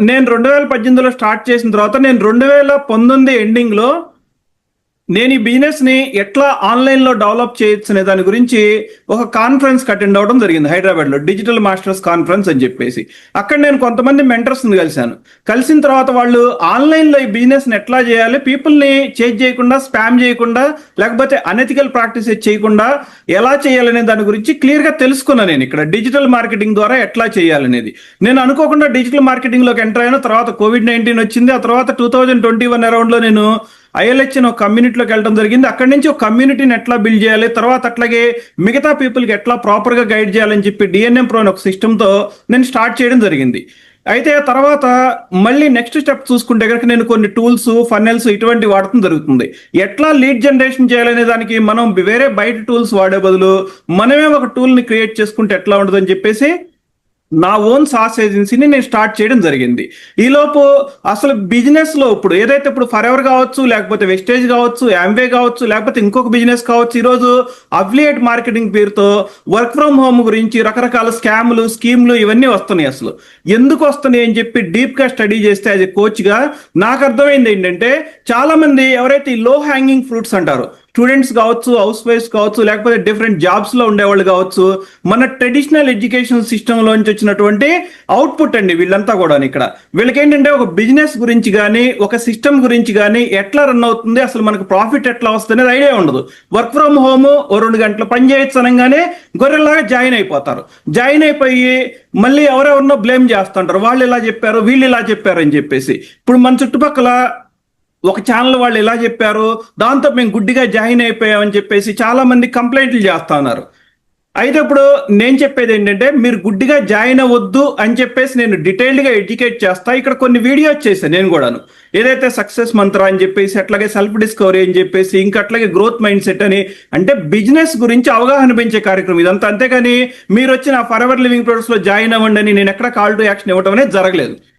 నేను రెండు వేల పద్దెనిమిదిలో స్టార్ట్ చేసిన తర్వాత నేను రెండు వేల పంతొమ్మిది ఎండింగ్లో నేను ఈ బిజినెస్ని ఎట్లా ఆన్లైన్లో డెవలప్ చేయొచ్చు అనే దాని గురించి ఒక కాన్ఫరెన్స్ అటెండ్ అవడం జరిగింది హైదరాబాద్లో. డిజిటల్ మాస్టర్స్ కాన్ఫరెన్స్ అని చెప్పేసి. అక్కడ నేను కొంతమంది మెంటర్స్ని కలిశాను. కలిసిన తర్వాత వాళ్ళు ఆన్లైన్లో ఈ బిజినెస్ని ఎట్లా చేయాలి పీపుల్ని చేజ్ చేంజ్ చేయకుండా స్పామ్ చేయకుండా లేకపోతే అనెథికల్ ప్రాక్టీసెస్ చేయకుండా ఎలా చేయాలనే దాని గురించి క్లియర్గా తెలుసుకున్నాను నేను ఇక్కడ. డిజిటల్ మార్కెటింగ్ ద్వారా ఎట్లా చేయాలనేది. నేను అనుకోకుండా డిజిటల్ మార్కెటింగ్లోకి ఎంటర్ అయిన తర్వాత కోవిడ్ నైన్టీన్ వచ్చింది. ఆ తర్వాత టూ థౌజండ్ ట్వంటీ వన్ అరౌండ్లో నేను ఐఎల్హెచ్ ఒక కమ్యూనిటీలోకి వెళ్ళడం జరిగింది. అక్కడి నుంచి ఒక కమ్యూనిటీని ఎట్లా బిల్డ్ చేయాలి? తర్వాత అట్లాగే మిగతా పీపుల్కి ఎట్లా ప్రాపర్గా గైడ్ చేయాలని చెప్పి డిఎన్ఎం ప్రో అని ఒక సిస్టమ్తో నేను స్టార్ట్ చేయడం జరిగింది. అయితే తర్వాత మళ్ళీ నెక్స్ట్ స్టెప్ చూసుకుంటే కనుక నేను కొన్ని టూల్స్ ఫన్నెల్స్ ఇటువంటి వాడటం జరుగుతుంది. ఎట్లా లీడ్ జనరేషన్ చేయాలనే దానికి మనం వేరే బయట టూల్స్ వాడే బదులు మనమే ఒక టూల్ని క్రియేట్ చేసుకుంటే ఎట్లా ఉండదని చెప్పేసి నా ఓన్ సాస్ ఏజెన్సీని నేను స్టార్ట్ చేయడం జరిగింది. ఈలోపు అసలు బిజినెస్లో ఇప్పుడు ఏదైతే ఇప్పుడు ఫర్ ఎవర్ కావచ్చు లేకపోతే వెస్టేజ్ కావచ్చు యాంవే కావచ్చు లేకపోతే ఇంకొక బిజినెస్ కావచ్చు ఈరోజు అఫిలియేట్ మార్కెటింగ్ పేరుతో వర్క్ ఫ్రమ్ హోమ్ గురించి రకరకాల స్కామ్లు స్కీమ్లు ఇవన్నీ వస్తున్నాయి అసలు. ఎందుకు వస్తున్నాయి అని చెప్పి డీప్గా స్టడీ చేస్తే అది కోచ్గా నాకు అర్థమైంది ఏంటంటే చాలా మంది ఎవరైతే లో హ్యాంగింగ్ ఫ్రూట్స్ అంటారు స్టూడెంట్స్ కావచ్చు హౌస్ వైఫ్స్ కావచ్చు లేకపోతే డిఫరెంట్ జాబ్స్లో ఉండేవాళ్ళు కావచ్చు మన ట్రెడిషనల్ ఎడ్యుకేషన్ సిస్టమ్ లోంచి వచ్చినటువంటి అవుట్పుట్ అండి వీళ్ళంతా కూడా ఇక్కడ. వీళ్ళకి ఏంటంటే ఒక బిజినెస్ గురించి కానీ ఒక సిస్టమ్ గురించి కానీ ఎట్లా రన్ అవుతుంది అసలు మనకు ప్రాఫిట్ ఎట్లా వస్తుంది అనేది ఐడియా ఉండదు. వర్క్ ఫ్రమ్ హోమ్ ఓ రెండు గంటలు పని చేయొచ్చు అనగానే గొర్రెలాగా జాయిన్ అయిపోతారు. జాయిన్ అయిపోయి మళ్ళీ ఎవరెవరినో బ్లేమ్ చేస్తుంటారు. వాళ్ళు ఇలా చెప్పారు వీళ్ళు ఇలా చెప్పారు అని చెప్పేసి. ఇప్పుడు మన చుట్టుపక్కల ఒక ఛానల్ వాళ్ళు ఎలా చెప్పారు దాంతో మేము గుడ్డిగా జాయిన్ అయిపోయామని చెప్పేసి చాలా మంది కంప్లైంట్లు చేస్తా ఉన్నారు. అయితే ఇప్పుడు నేను చెప్పేది ఏంటంటే మీరు గుడ్డిగా జాయిన్ అవ్వద్దు అని చెప్పేసి నేను డీటెయిల్డ్గా ఎడ్యుకేట్ చేస్తా. ఇక్కడ కొన్ని వీడియోస్ చేశాను నేను కూడాను. ఏదైతే సక్సెస్ మంత్ర అని చెప్పేసి అట్లాగే సెల్ఫ్ డిస్కవరీ అని చెప్పేసి ఇంకా అట్లాగే గ్రోత్ మైండ్ సెట్ అని అంటే బిజినెస్ గురించి అవగాహన పెంచే కార్యక్రమం ఇదంతా. అంతేగాని మీరు వచ్చిన ఫర్ ఎవర్ లివింగ్ ప్రొడక్ట్స్లో జాయిన్ అవ్వండి అని నేను ఎక్కడ కాల్ టు యాక్షన్ ఇవ్వడం అనేది జరగలేదు.